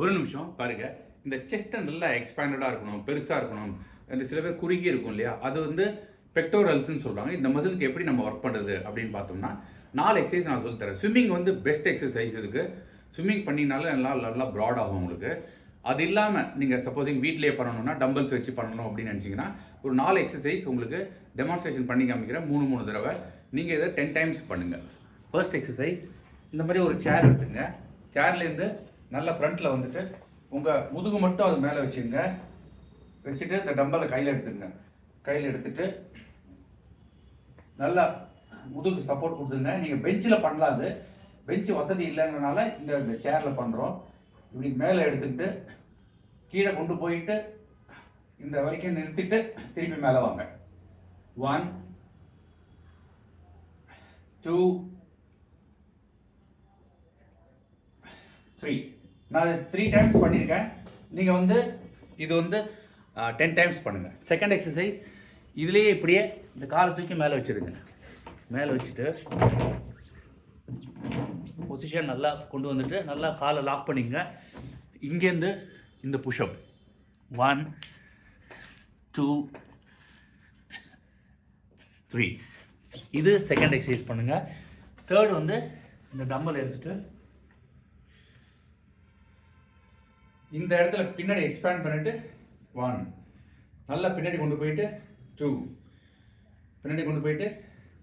ஒரு நிமிஷம் பாருங்க. இந்த செஸ்ட்டை நல்லா எக்ஸ்பேண்டடாக இருக்கணும் பெருசாக இருக்கணும். அந்த சில பேர் குறுகி இருக்கும் இல்லையா? அது வந்து பெக்டோரல்ஸ்னு சொல்கிறாங்க இந்த மசிலுக்கு எப்படி நம்ம ஒர்க் பண்ணுறது அப்படின்னு பார்த்தோம்னா நாலு எக்ஸசைஸ் நான் சொல்லித்தரேன் ஸ்விம்மிங் வந்து பெஸ்ட் எக்ஸசைஸ் இதுக்கு. ஸ்விம்மிங் பண்ணினால நல்லா நல்லா ப்ராட் ஆகும் உங்களுக்கு. அது இல்லாமல் நீங்கள் சப்போஸிங் வீட்டிலேயே பண்ணணும்னா டம்பிள்ஸ் வச்சு பண்ணணும் அப்படின்னு நினச்சிங்கன்னா ஒரு நாலு எக்ஸசைஸ் உங்களுக்கு டெமான்ஸ்ட்ரேஷன் பண்ணி காமிக்கிறேன். மூணு மூணு தடவை. நீங்கள் இதை டென் டைம்ஸ் பண்ணுங்கள் ஃபர்ஸ்ட் எக்ஸசைஸ் இந்த மாதிரி ஒரு சேர் எடுத்துங்க சேர்லேருந்து நல்லா ஃப்ரண்ட்டில் வந்துட்டு உங்கள் முதுகு மட்டும் அது மேலே வச்சுங்க. வச்சுட்டு இந்த டம்பலை கையில் எடுத்துங்க கையில் எடுத்துட்டு நல்லா முதுகு சப்போர்ட் கொடுத்துங்க நீங்கள் பெஞ்சில் பண்ணலாம் அது. பெஞ்சு வசதி இல்லைங்கிறனால இந்த இந்த சேரில் பண்ணுறோம் இப்படி மேலே எடுத்துக்கிட்டு கீழே கொண்டு போயிட்டு இந்த வரைக்கும் நிறுத்திட்டு திருப்பி மேலே வாங்க. ஒன் டூ த்ரீ நான் த்ரீ டைம்ஸ் பண்ணியிருக்கேன். நீங்கள் வந்து இது வந்து டென் டைம்ஸ் பண்ணுங்கள் செகண்ட் எக்ஸசைஸ் இதுலேயே இப்படியே இந்த காலை தூக்கி மேலே வச்சுருங்க. மேலே வச்சுட்டு பொசிஷன் நல்லா கொண்டு வந்துட்டு நல்லா காலை லாக் பண்ணிங்க இங்கேருந்து இந்த push up one two three இது செகண்ட் எக்ஸசைஸ் பண்ணுங்கள் தேர்ட் வந்து இந்த டம்பல் எரிச்சிட்டு இந்த இடத்துல பின்னாடி எக்ஸ்பேண்ட் பண்ணிவிட்டு ஒன் நல்லா பின்னாடி கொண்டு போயிட்டு டூ பின்னாடி கொண்டு போயிட்டு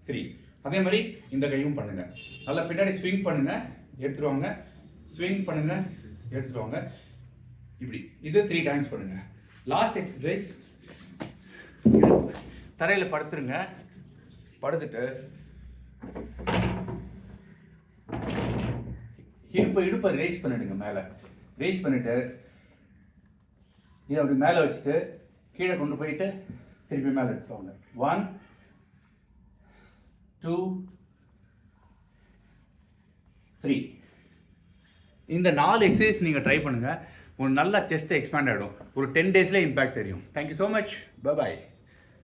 த்ரீ அதே மாதிரி இந்த கையும் பண்ணுங்க. நல்லா பின்னாடி ஸ்விங் பண்ணுங்க எடுத்துருவாங்க. ஸ்விங் பண்ணுங்க எடுத்துருவாங்க. இப்படி. இது த்ரீ டைம்ஸ் பண்ணுங்க. லாஸ்ட் எக்ஸசைஸ் தரையில் படுத்துருங்க. படுத்துட்டு இடுப்பை இடுப்பை ரேஸ் பண்ணிடுங்க மேலே. ரேஸ் பண்ணிவிட்டு இதை அப்படி மேலே வச்சுட்டு கீழே கொண்டு போயிட்டு திருப்பி மேலே எடுத்துருவாங்க ஒன் டூ த்ரீ இந்த நாலு எக்ஸசைஸ் நீங்கள் ட்ரை பண்ணுங்கள் ஒரு நல்ல செஸ்ட் எக்ஸ்பேண்ட் ஆகிடும் ஒரு டென் டேஸில் இம்பேக்ட் தெரியும். Thank you so much bye